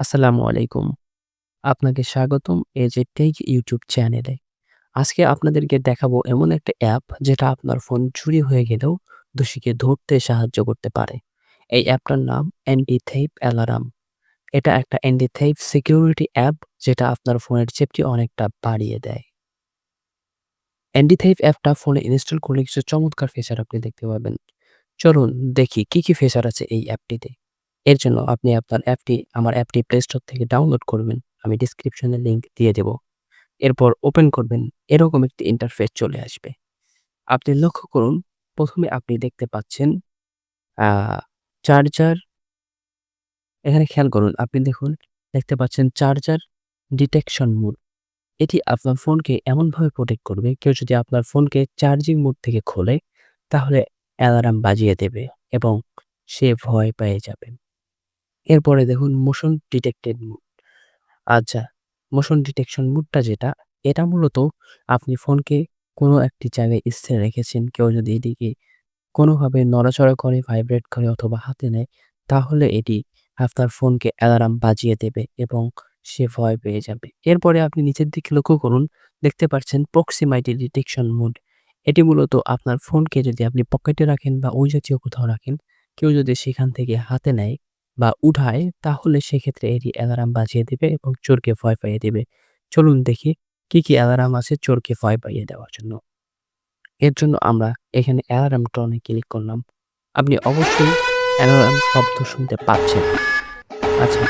আসসালামু আলাইকুম। আপনাকে স্বাগতম এজে টেক ইউটিউব চ্যানেলে। আজকে আপনাদেরকে দেখাবো এমন একটা অ্যাপ যেটা আপনার ফোন চুরি হয়ে গেলেও দোষীকে ধরতে সাহায্য করতে পারে। এই অ্যাপটার নাম অ্যান্টি-থেইফ অ্যালার্ম। এটা একটা অ্যান্টি-থেইফ সিকিউরিটি অ্যাপ যেটা আপনার ফোনের সেফটি অনেকটা বাড়িয়ে দেয়। অ্যান্টি-থেইফ অ্যাপটা ফোনে ইনস্টল করলে কিছু চমৎকার ফিচার আপনি দেখতে পাবেন। চলুন দেখি কি, কি ফিচার আছে এই অ্যাপটিতে। এর জন্য আপনি আপনার অ্যাপটি আমার অ্যাপটি প্লে স্টোর থেকে ডাউনলোড করবেন। আমি ডেসক্রিপশনে লিঙ্ক দিয়ে দেব। এরপর ওপেন করবেন, এরকম একটি ইন্টারফেস চলে আসবে। আপনি লক্ষ্য করুন, প্রথমে আপনি দেখতে পাচ্ছেন চার্জার এখানে খেয়াল করুন, আপনি দেখুন দেখতে পাচ্ছেন চার্জার ডিটেকশন মোড। এটি আপনার ফোনকে এমনভাবে প্রোটেক্ট করবে, কেউ যদি আপনার ফোনকে চার্জিং মোড থেকে খোলে, তাহলে অ্যালার্ম বাজিয়ে দেবে এবং সে ভয় পেয়ে যাবে। এরপরে দেখুন মোশন ডিটেক্টেড মুড আচ্ছা, মোশন ডিটেকশন মুডটা যেটা, এটা মূলত আপনি ফোনকে কোনো একটি জায়গায় স্থির রেখেছেন, কেউ যদি এটিকে কোনোভাবে নড়াচড়া করে, ভাইব্রেট করে অথবা হাতে নেয়, তাহলে এটি আপনার ফোনকে অ্যালার্ম বাজিয়ে দেবে এবং সে ভয় পেয়ে যাবে। এরপরে আপনি নিচের দিকে লক্ষ্য করুন, দেখতে পাচ্ছেন প্রক্সিমাইটি ডিটেকশন মুড এটি মূলত আপনার ফোনকে যদি আপনি পকেটে রাখেন বা ওই জাতীয় কোথাও রাখেন, কেউ যদি সেখান থেকে হাতে নেয় বা উঠায়, তাহলে সেক্ষেত্রে এটি অ্যালার্ম বাজিয়ে দেবে এবং চোরকে ভয় পাইয়ে দেবে। চলুন দেখি কি, কি অ্যালার্ম আছে চোরকে ভয় পাইয়ে দেওয়ার জন্য। এর জন্য আমরা এখানে অ্যালার্ম টনে ক্লিক করলাম। আপনি অবশ্যই অ্যালার্ম শব্দ শুনতে পাচ্ছেন। আচ্ছা,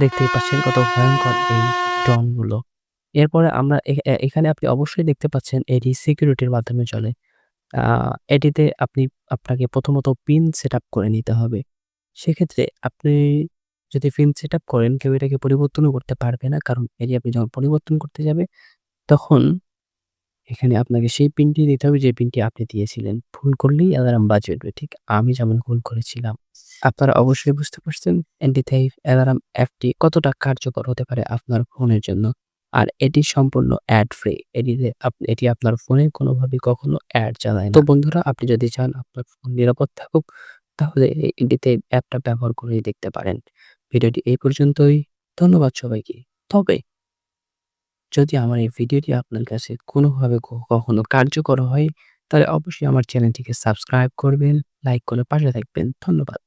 দেখতেই পাচ্ছেন কত ভয়ঙ্কর এই টনগুলো। এরপরে আমরা এখানে আপনি অবশ্যই দেখতে পাচ্ছেন এটি সিকিউরিটির মাধ্যমে চলে। এটিতে আপনি আপনাকে প্রথমত পিন সেটআপ করে নিতে হবে। সেক্ষেত্রে আপনি যদি পিন সেটআপ করেন, কেউ এটাকে পরিবর্তনও করতে পারবে না। কারণ এটি আপনি যখন পরিবর্তন করতে যাবে, তখন এখানে আপনাকে সেই পিনটি দিতে হবে যে পিনটি আপনি দিয়েছিলেন। ভুল করলেই অ্যালার্ম বাজে উঠবে। ঠিক আমি যেমন ভুল করেছিলাম। আপনারা অবশ্যই বুঝতে পারছেন অ্যান্টি-থেইফ অ্যালার্ম অ্যাপটি কতটা কার্যকর হতে পারে আপনার ফোনের জন্য। আর এটি সম্পূর্ণ অ্যাড ফ্রি। এটিতে আপ এটি আপনার ফোনে কোনোভাবেই কখনো অ্যাড চালায়। তো বন্ধুরা আপনি যদি চান আপনার ফোন নিরাপদ থাকুক, তাহলে এটিতে অ্যাপটা ব্যবহার করে দেখতে পারেন। ভিডিওটি এই পর্যন্তই। ধন্যবাদ সবাইকে। তবে যদি আমার এই ভিডিওটি আপনার কাছে কোনোভাবে কখনো কার্যকর হয়, তাহলে অবশ্যই আমার চ্যানেলটিকে সাবস্ক্রাইব করবেন, লাইক করে পাশে থাকবেন। ধন্যবাদ।